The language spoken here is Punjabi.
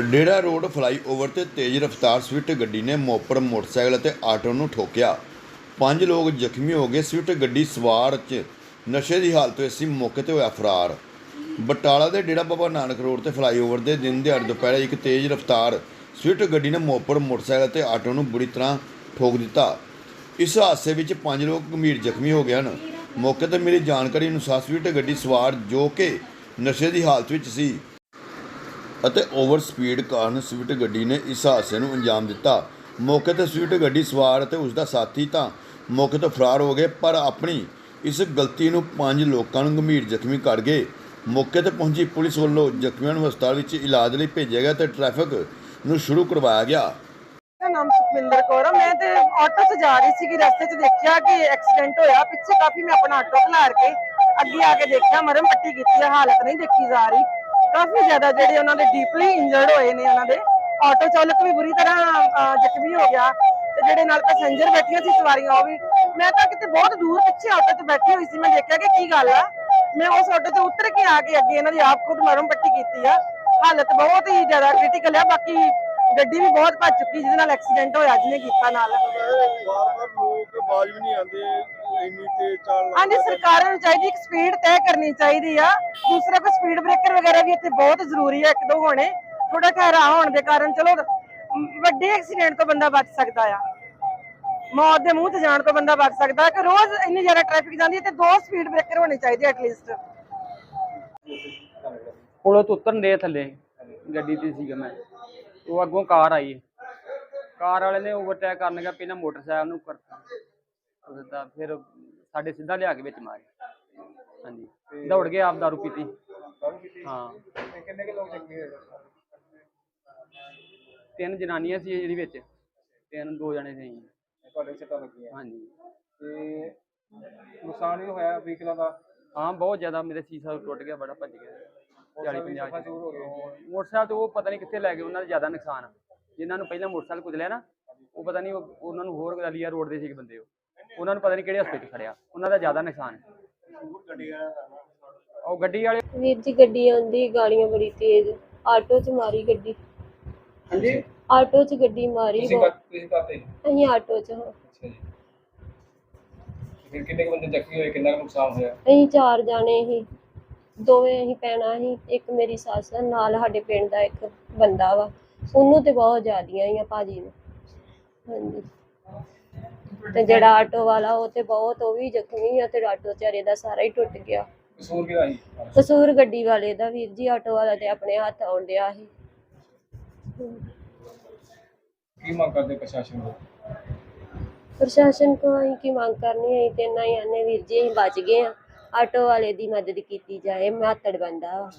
ਡੇਰਾ ਰੋਡ ਫਲਾਈਓਵਰ ਤੇ ਤੇਜ਼ ਰਫ਼ਤਾਰ ਸਵਿਫਟ ਗੱਡੀ ਨੇ ਮੋਪਰ ਮੋਟਰਸਾਈਕਲ ਅਤੇ ਆਟੋ ਨੂੰ ਠੋਕਿਆ। ਪੰਜ ਲੋਕ ਜ਼ਖਮੀ ਹੋ ਗਏ। ਸਵਿਫਟ ਗੱਡੀ ਸਵਾਰ 'ਚ ਨਸ਼ੇ ਦੀ ਹਾਲਤ ਵਿੱਚ ਸੀ। ਮੌਕੇ ਤੇ ਹੋਇਆ ਫਰਾਰ। ਬਟਾਲਾ ਦੇ ਡੇਰਾ ਬਾਬਾ ਨਾਨਕ ਰੋਡ ਤੇ ਫਲਾਈਓਵਰ ਦੇ ਦਿਨ ਦਿਹਾੜੇ ਦੁਪਹਿਰ ਇੱਕ ਤੇਜ਼ ਰਫ਼ਤਾਰ ਸਵਿਫਟ ਗੱਡੀ ਨੇ ਮੋਪਰ ਮੋਟਰਸਾਈਕਲ ਤੇ ਆਟੋ ਨੂੰ ਬੁਰੀ ਤਰ੍ਹਾਂ ਠੋਕ ਦਿੱਤਾ। ਇਸ ਹਾਦਸੇ ਵਿੱਚ ਪੰਜ ਲੋਕ ਗੰਭੀਰ ਜ਼ਖਮੀ ਹੋ ਗਏ ਹਨ। ਮੌਕੇ ਤੇ ਮਿਲੀ ਜਾਣਕਾਰੀ ਅਨੁਸਾਰ ਸਵਿਫਟ ਗੱਡੀ ਸਵਾਰ ਜੋ ਕਿ ਨਸ਼ੇ ਦੀ ਹਾਲਤ ਵਿੱਚ ਸੀ ਅਤੇ ਓਵਰ ਸਪੀਡ ਕਾਰਨ ਸਵਿਫਟ ਗੱਡੀ ਨੇ ਇਸ ਹਾਦਸੇ ਨੂੰ ਅੰਜਾਮ ਦਿੱਤਾ। ਮੌਕੇ ਤੇ ਸਵਿਫਟ ਗੱਡੀ ਸਵਾਰ ਅਤੇ ਉਸ ਦਾ ਸਾਥੀ ਤਾਂ ਮੌਕੇ ਤੋਂ ਫਰਾਰ ਹੋ ਗਏ, ਪਰ ਆਪਣੀ ਇਸ ਗਲਤੀ ਨੂੰ ਪੰਜ ਲੋਕਾਂ ਨੂੰ ਗੰਭੀਰ ਜ਼ਖਮੀ ਕਰ ਗਏ। ਮੌਕੇ ਤੇ ਪਹੁੰਚੀ ਪੁਲਿਸ ਵੱਲੋਂ ਜ਼ਖਮੀਆਂ ਨੂੰ ਹਸਪਤਾਲ ਵਿੱਚ ਇਲਾਜ ਲਈ ਭੇਜਿਆ ਗਿਆ ਤੇ ਟ੍ਰੈਫਿਕ ਨੂੰ ਸ਼ੁਰੂ ਕਰਵਾਇਆ ਗਿਆ। ਮੇਰਾ ਨਾਮ ਸੁਖਵਿੰਦਰ ਕੌਰ ਆ। ਮੈਂ ਤੇ ਆਟੋ 'ਚ ਜਾ ਰਹੀ ਸੀਗੀ, ਰਸਤੇ 'ਚ ਦੇਖਿਆ ਕਿ ਐਕਸੀਡੈਂਟ ਹੋਇਆ। ਪਿੱਛੇ ਕਾਫੀ ਮੈਂ ਆਪਣਾ ਆਟੋ ਖਲਾਰ ਕੇ ਅੱਗੇ ਆ ਕੇ ਦੇਖਿਆ, ਮਰਮ ਪੱਟੀ ਕੀਤੀ ਹੈ ਹਾਲਤ ਨਹੀਂ ਦੇਖੀ ਜਾ ਰਹੀ। ਕਾਫੀ ਜ਼ਿਆਦਾ ਜਿਹੜੇ ਉਹਨਾਂ ਦੇ ਡੀਪਲੀ ਇੰਜਰਡ ਹੋਏ ਨੇ ਉਹਨਾਂ ਦੇ। ਆਟੋ ਚਾਲਕ ਵੀ ਬੁਰੀ ਤਰ੍ਹਾਂ ਜ਼ਖਮੀ ਹੋ ਗਿਆ ਤੇ ਜਿਹੜੇ ਨਾਲ ਪੈਸੇਂਜਰ ਬੈਠੀਆਂ ਸੀ ਸਵਾਰੀਆਂ, ਉਹ ਵੀ ਮੈਂ ਤਾਂ ਕਿਤੇ ਬਹੁਤ ਦੂਰ ਪਿੱਛੇ ਆਟੋ 'ਚ ਬੈਠੀ ਹੋਈ ਸੀ, ਮੈਂ ਦੇਖਿਆ ਕਿ ਕੀ ਗੱਲ ਆ। ਮੈਂ ਉਸ ਆਟੋ ਤੋਂ ਉਤਰ ਕੇ ਆ ਕੇ ਅੱਗੇ ਇਹਨਾਂ ਦੀ ਆਪ ਖੁਦ ਮਰਮ ਪੱਟੀ ਕੀਤੀ ਆ। ਹਾਲਤ ਬਹੁਤ ਹੀ ਜ਼ਿਆਦਾ ਕ੍ਰਿਟੀਕਲ ਆ, ਬਾਕੀ ਗੱਡੀ ਵੀ ਬਹੁਤ ਭੱਜ ਚੁੱਕੀ ਜਿਹਦੇ ਨਾਲ ਐਕਸੀਡੈਂਟ ਹੋਇਆ ਜਿਹਨੇ ਕੀਤਾ ਨਾਲ। ਵਾਰ-ਵਾਰ ਲੋਕ ਆਵਾਜ਼ ਵੀ ਨਹੀਂ ਆਉਂਦੇ ਇੰਨੀ ਤੇਜ਼ ਚੱਲ ਹਾਂਜੀ ਸਰਕਾਰਾਂ ਨੂੰ ਚਾਹੀਦੀ ਇੱਕ ਸਪੀਡ ਤੈਅ ਕਰਨੀ ਚਾਹੀਦੀ ਆ। ਦੂਸਰਾ ਕੋਈ ਸਪੀਡ ਬ੍ਰੇਕਰ ਵਗੈਰਾ ਵੀ ਇੱਥੇ ਬਹੁਤ ਜ਼ਰੂਰੀ ਆ ਇੱਕ ਦੋ ਹੋਣੇ ਥੋੜਾ ਘਹਿਰਾ ਹੋਣ ਦੇ ਕਾਰਨ ਚਲੋ ਵੱਡੇ ਐਕਸੀਡੈਂਟ ਤੋਂ ਬੰਦਾ ਬਚ ਸਕਦਾ ਆ। ਮੌਤ ਦੇ ਮੂੰਹ ਤੇ ਜਾਣ ਤੋਂ ਬੰਦਾ ਬਚ ਸਕਦਾ ਕਿ ਰੋਜ਼ ਇੰਨੀ ਜ਼ਿਆਦਾ ਟ੍ਰੈਫਿਕ ਜਾਂਦੀ ਹੈ ਤੇ ਦੋ ਸਪੀਡ ਬ੍ਰੇਕਰ ਹੋਣੇ ਚਾਹੀਦੇ ਐਟਲੀਸਟ ਪੁਲੋਂ ਤੋਂ ਉਤਰਨ ਦੇ ਥੱਲੇ ਗੱਡੀ ਤੇ ਸੀਗਾ ਮੈਂ। ਉਹ ਅੱਗੋਂ ਕਾਰ ਆਈ। ਕਾਰ ਵਾਲੇ ਨੇ ਓਵਰਟੇਕ ਕਰਨ ਗਿਆ ਪਹਿਲਾਂ ਮੋਟਰਸਾਈਕਲ ਨੂੰ ਕਰਤਾ ਉਹ ਦਿੱਤਾ ਫਿਰ ਸਾਡੇ ਸਿੱਧਾ ਲਿਆ ਕੇ ਵਿੱਚ ਮਾਰਿਆ ਹਾਂਜੀ। ਦੌੜ ਕੇ ਆਪ ਦਾਰੂ ਪੀਤੀ। ਹਾਂ। ਕਿੰਨੇ ਕਿ ਲੋਕ ਚੰਗੇ ਹੋਏ? ਤਿੰਨ ਜਨਾਨੀਆਂ ਸੀ ਜਿਹੜੀ ਵਿੱਚ। ਤਿੰਨ ਦੋ ਜਣੇ ਸੀ। ਤੁਹਾਡੇ ਸੱਟਾਂ ਲੱਗੀਆਂ ਹਾਂਜੀ। ਤੇ ਨੁਕਸਾਨ ਵੀ ਹੋਇਆ ਵਹੀਕਲਾਂ ਦਾ? ਹਾਂ ਬਹੁਤ ਜ਼ਿਆਦਾ ਮੇਰੇ ਸੀਸਾ ਟੁੱਟ ਗਿਆ ਬੜਾ ਭੱਜ ਗਿਆ। 40 ਵੀ 50 ਸਫਾਚੂਰ ਹੋ ਗਏ ਮੋਟਰਸਾਈਕਲ ਤੇ ਉਹ ਪਤਾ ਨਹੀਂ ਕਿੱਥੇ ਲੈ ਗਏ ਉਹਨਾਂ ਦਾ ਜ਼ਿਆਦਾ ਨੁਕਸਾਨ ਆ। ਜਿਨ੍ਹਾਂ ਨੂੰ ਪਹਿਲਾਂ ਮੋਟਰਸਾਈਕਲ ਕੁਚਲਿਆ ਨਾ ਉਹ ਪਤਾ ਨਹੀਂ ਉਹ- ਉਹਨਾਂ ਨੂੰ ਹੋਰ ਗਲੀਆ ਰੋਡ ਦੇ ਸੀਗੇ ਬੰਦੇ ਉਹ। ਉਹਨਾਂ ਨੂੰ ਪਤਾ ਨਹੀਂ ਕਿਹੜੇ ਹਸਪਤਾਲ ਖੜਿਆ ਉਹਨਾਂ ਦਾ ਜ਼ਿਆਦਾ ਨੁਕਸਾਨ ਵਾਲਾ ਉਹ ਗੱਡੀ ਵਾਲੇ ਵੀਰ ਜੀ ਗੱਡੀ ਆਉਂਦੀ ਗਾੜੀਆਂ ਬੜੀ ਤੇਜ਼। ਆਟੋ 'ਚ ਮਾਰੀ ਗੱਡੀ। ਹਾਂਜੀ? ਆਟੋ 'ਚ ਗੱਡੀ ਮਾਰੀ ਤੁਸੀਂ ਬਹੁਤ- ਤੁਸੀਂ ਕਾਤੇ ਅਸੀਂ ਆਟੋ 'ਚ ਹਾਂ। ਅੱਛਾ ਜੀ। ਫਿਰ ਕਿੰਨੇ ਕੁ ਬੰਦੇ ਜ਼ਖਮੀ ਹੋਏ ਕਿੰਨਾ ਕੁ ਨੁਕਸਾਨ ਹੋਇਆ? ਅਸੀਂ ਚਾਰ ਜਾਣੇ ਸੀ ਦੋਵੇਂ ਅਸੀਂ ਪੈਣਾ ਸੀ ਇੱਕ ਮੇਰੀ ਸੱਸ ਆ, ਨਾਲ ਸਾਡੇ ਪਿੰਡ ਦਾ ਇੱਕ ਬੰਦਾ ਵਾ। ਉਹਨੂੰ ਤੇ ਬਹੁਤ ਜ਼ਿਆਦੀਆਂ ਹੀ ਆ ਭਾਜੀ ਨੂੰ। ਹਾਂਜੀ। ਤੇ ਜਿਹੜਾ ਆਟੋ ਵਾਲਾ ਉਹ ਤੇ ਬਹੁਤ ਉਹ ਵੀ ਜ਼ਖਮੀ ਆ ਤੇ ਆਟੋ ਚਾਰੇ ਦਾ ਸਾਰਾ ਹੀ ਟੁੱਟ ਗਿਆ। ਕਸੂਰ ਕਿਹਦਾ ਸੀ? ਕਸੂਰ ਗੱਡੀ ਵਾਲੇ ਦਾ ਵੀਰ ਜੀ ਆਟੋ ਵਾਲਾ ਤੇ ਆਪਣੇ ਹੱਥ ਆਉਣ ਡਿਆ ਸੀ। ਕੀ ਮੰਗ ਕਰਦੇ ਪ੍ਰਸ਼ਾਸਨ ਤੋਂ? ਪ੍ਰਸ਼ਾਸਨ ਕੋਲ ਅਸੀਂ ਕੀ ਮੰਗ ਕਰਨੀ ਹੈ ਤੇ ਨਾ ਹੀ ਆਨੇ ਵੀਰ ਜੀ ਅਸੀਂ ਬਚ ਗਏ ਆ। ਆਟੋ ਵਾਲੇ ਦੀ ਮਦਦ ਕੀਤੀ ਜਾਏ ਮਾਤੜ ਬੰਦਾ ਵਾ।